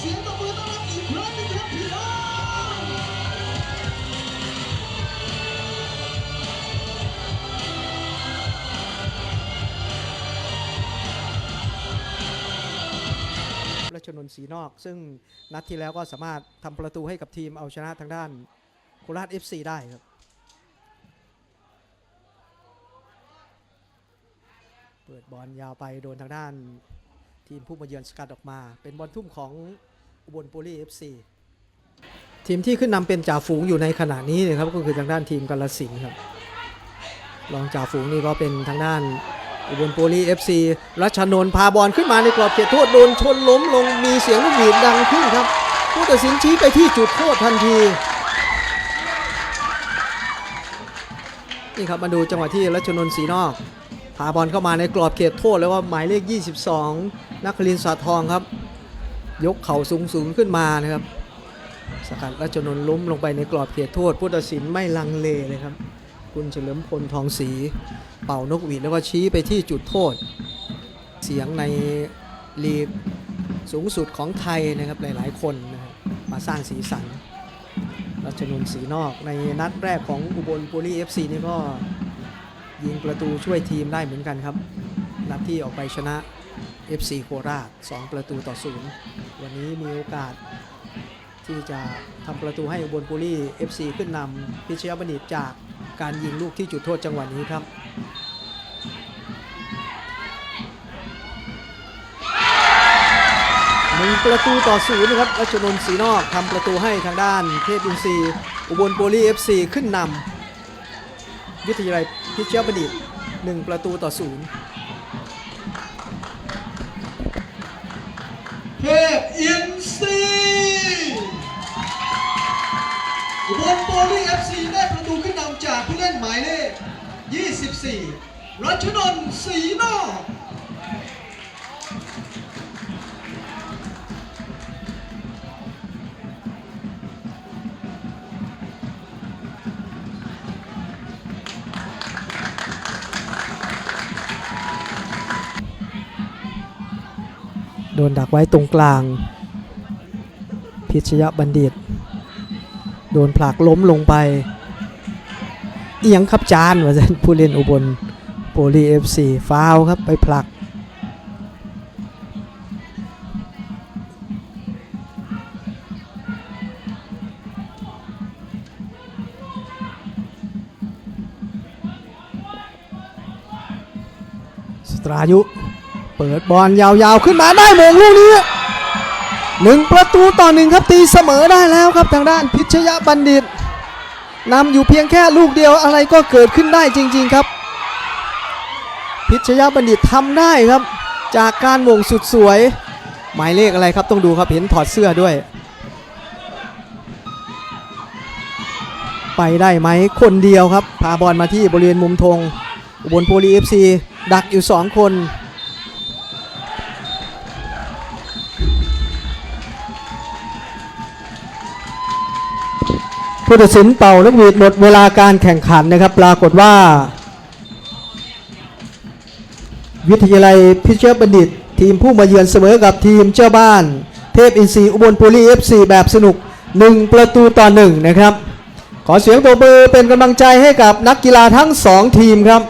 เสียงตบมือต้อนรับอีกครั้งหนึงครับพี่น้องรัชนนท์ศรีนอก ซึ่งนัดที่แล้วก็สามารถทำประตูให้กับทีมเอาชนะทางด้านโคราช FC ได้ครับ เปิดบอลยาวไปโดนทางด้านทีมผู้มาเยือนสกัดออกมา เป็นบอลทุ่มของ อุบลโปลี FC ทีมที่ขึ้นนำเป็นจ่าฝูงอยู่ในขณะนี้นะครับก็คือทางด้านทีมกาลสินครับรองจ่าฝูงนี่ก็เป็นทางด้านอุบลโปลีเอฟซีรัชนนท์พาบอลขึ้นมาในกรอบเขตโทษโดนชนล้มลงมีเสียงลูกหวีดดังขึ้นครับ ผู้ตัดสินชี้ไปที่จุดโทษทันทีนี่ครับมาดูจังหวะที่รัชนนท์สีนอกพาบอลเข้ามาในกรอบเขตโทษแล้วว่าหมายเลข 22 นักคลินทร์สาทองครับ ยกเข่าสูงสูงขึ้นมานะครับ สกัดรัชนนล้มลงไปในกรอบเขตโทษผู้ตัดสินไม่ลังเลเลยครับ คุณเฉลิมพลทองศรีเป่านกหวีดแล้วก็ชี้ไปที่จุดโทษ เสียงในลีกสูงสุดของไทยนะครับหลายๆ คนนะครับมาสร้างสีสัน รัชนนท์ศรีนอกในนัดแรกของอุบลปุรีเอฟซีนี่ก็ยิงประตูช่วยทีมได้เหมือนกันครับ นัดที่ออกไปชนะ FC โคราช 2 ประตูต่อศูนย์ วันนี้มีโอกาสที่จะทำประตูให้อุบลปุรี FC ขึ้นนำพิชยบัณฑิตจากการยิงลูกที่จุดโทษจังหวะนี้ครับหนึ่งประตูต่อศูนย์นะครับรัชนนท์ศรีนอกทำประตูให้ทางด้านเทพอินทรีอุบลโปลีเอฟซีขึ้นนำวิทยาลัยพิชยบัณฑิตหนึ่งประตูต่อศูนย์ เทพอินซีย์อุบลโปลีเอฟซีได้ประตูขึ้นนำจากผู้เล่นหมายเลข 24 รัชนนท์ศรีนอก โดนดักไว้ตรงกลาง พิชยบัณฑิต โดนผลักล้มลงไป เอียงครับจานว่าจะผู้เล่นอุบลโปลีเอฟซีฟาวครับไปผลักสตรายุ เปิดบอลยาวๆขึ้นมาได้โมงลูกนี้หนึ่งประตูต่อหนึ่งครับตีเสมอได้แล้วครับทางด้านพิชยบัณฑิตนำอยู่เพียงแค่ลูกเดียวอะไรก็เกิดขึ้นได้จริง ๆครับ พิชยบัณฑิตทำได้ครับ จากการวงสุดสวย หมายเลขอะไรครับต้องดูครับเห็นถอดเสื้อด้วย ไปได้ไหมคนเดียวครับ พาบอลมาที่บริเวณมุมธงอุบลโพลีเอฟซีดักอยู่ 2 คน ผู้ตัดสินเป่าลูกหวีดหมดเวลาการแข่งขันนะครับ ปรากฏว่า วิทยาลัยพิเชษบัณฑิต ทีมผู้มาเยือนเสมอกับทีมเจ้าบ้าน เทพอินทรีย์อุบลปุรีเอฟซีแบบสนุก 1 ประตูต่อ1นะครับ ขอเสียงปรบอร์เป็นกำลังใจให้กับนักกีฬาทั้ง 2 ทีมครับ